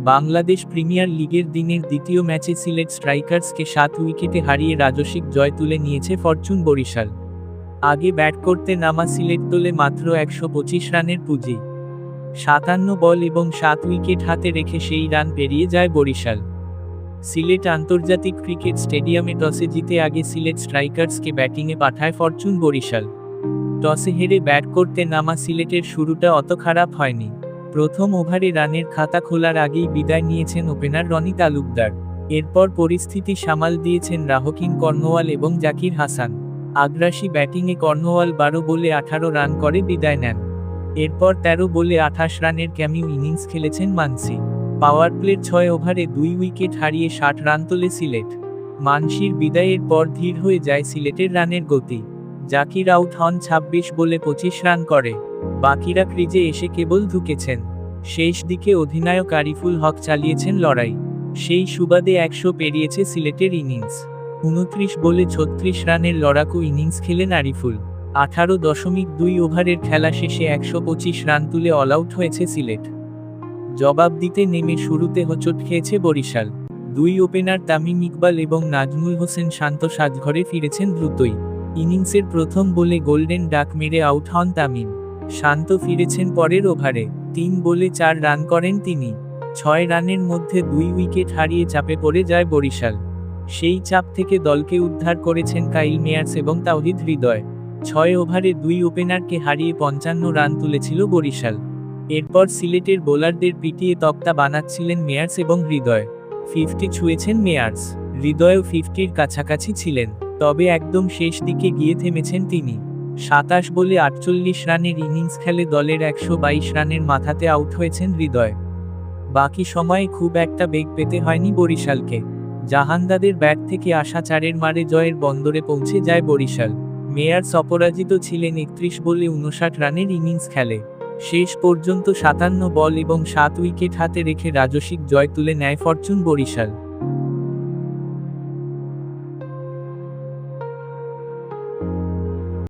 Bangladesh premier লিগের দিনের দ্বিতীয় ম্যাচে সিলেট স্ট্রাইকার্সকে সাত উইকেটে হারিয়ে রাজস্বিক জয় তুলে নিয়েছে ফরচুন বরিশাল। আগে ব্যাট করতে নামা সিলেট তোলে মাত্র একশো পঁচিশ রানের পুঁজি। সাতান্ন বল এবং সাত উইকেট হাতে রেখে সেই রান পেরিয়ে যায় বরিশাল। সিলেট আন্তর্জাতিক ক্রিকেট স্টেডিয়ামে টসে জিতে আগে সিলেট স্ট্রাইকার্সকে ব্যাটিংয়ে পাঠায় ফরচুন বরিশাল। টসে হেরে ব্যাট করতে নামা সিলেটের শুরুটা অত খারাপ হয়নি। প্রথম ওভারে রানের খাতা খোলার আগেই বিদায় নিয়েছেন ওপেনার রনি তালুকদার। এরপর পরিস্থিতি সামাল দিয়েছেন রাহকিন কর্নওয়াল এবং জাকির হাসান। আগ্রাসী ব্যাটিংয়ে কর্নওয়াল বারো বলে আঠারো রান করে বিদায় নেন। এরপর তেরো বলে আঠাশ রানের ক্যামিউ ইনিংস খেলেছেন মানসি। পাওয়ার প্লের ছয় ওভারে দুই উইকেট হারিয়ে ষাট রান তোলে সিলেট। মানসির বিদায়ের পর ধীর হয়ে যায় সিলেটের রানের গতি। জাকির আউট হন ছাব্বিশ বলে পঁচিশ রান করে। বাকিরা ক্রিজে এসে কেবল ঢুকেছেন। শেষ দিকে অধিনায়ক আরিফুল হক চালিয়েছেন লড়াই। সেই সুবাদে একশো পেরিয়েছে সিলেটের ইনিংস। উনত্রিশ বলে ছত্রিশ রানের লড়াকু ইনিংস খেলেন আরিফুল। আঠারো দশমিক দুই ওভারের খেলা শেষে একশো পঁচিশ রান তুলে অল আউট হয়েছে সিলেট। জবাব দিতে নেমে শুরুতে হোঁচট খেয়েছে বরিশাল। দুই ওপেনার তামিম ইকবাল এবং নাজমুল হোসেন শান্ত সাজঘরে ফিরেছেন দ্রুতই। ইনিংসের প্রথম বলে গোল্ডেন ডাক মেরে আউট হন তামিম। শান্ত ফিরেছেন পরের ওভারে। তিন বলে চার রান করেন তিনি। ছয় রানের মধ্যে দুই উইকেট হারিয়ে চাপে পড়ে যায় বরিশাল। সেই চাপ থেকে দলকে উদ্ধার করেছেন কাইল মেয়ার্স এবং তাওহিদ হৃদয়। ছয় ওভারে দুই ওপেনারকে হারিয়ে পঞ্চান্ন রান তুলেছিল বরিশাল। এরপর সিলেটের বোলারদের পিটিয়ে তক্তা বানাচ্ছিলেন মেয়ার্স এবং হৃদয়। Fifty ছুঁয়েছেন Meyers. হৃদয়ও ফিফটির কাছাকাছি ছিলেন। তবে একদম শেষ দিকে গিয়ে থেমেছেন তিনি। সাতাশ বলে আটচল্লিশ রানের ইনিংস খেলে দলের একশো বাইশ রানের মাথাতে আউট হয়েছেন হৃদয়। বাকি সময়ে খুব একটা বেগ পেতে হয়নি বরিশালকে। জাহান্দাদের ব্যাট থেকে আসা চারের মারে জয়ের বন্দরে পৌঁছে যায় বরিশাল। মেয়ার্স অপরাজিত ছিলেন একত্রিশ বলে উনষাট রানের ইনিংস খেলে। শেষ পর্যন্ত সাতান্ন বল এবং সাত উইকেট হাতে রেখে রাজস্বিক জয় তুলে নেয় ফরচুন বরিশাল।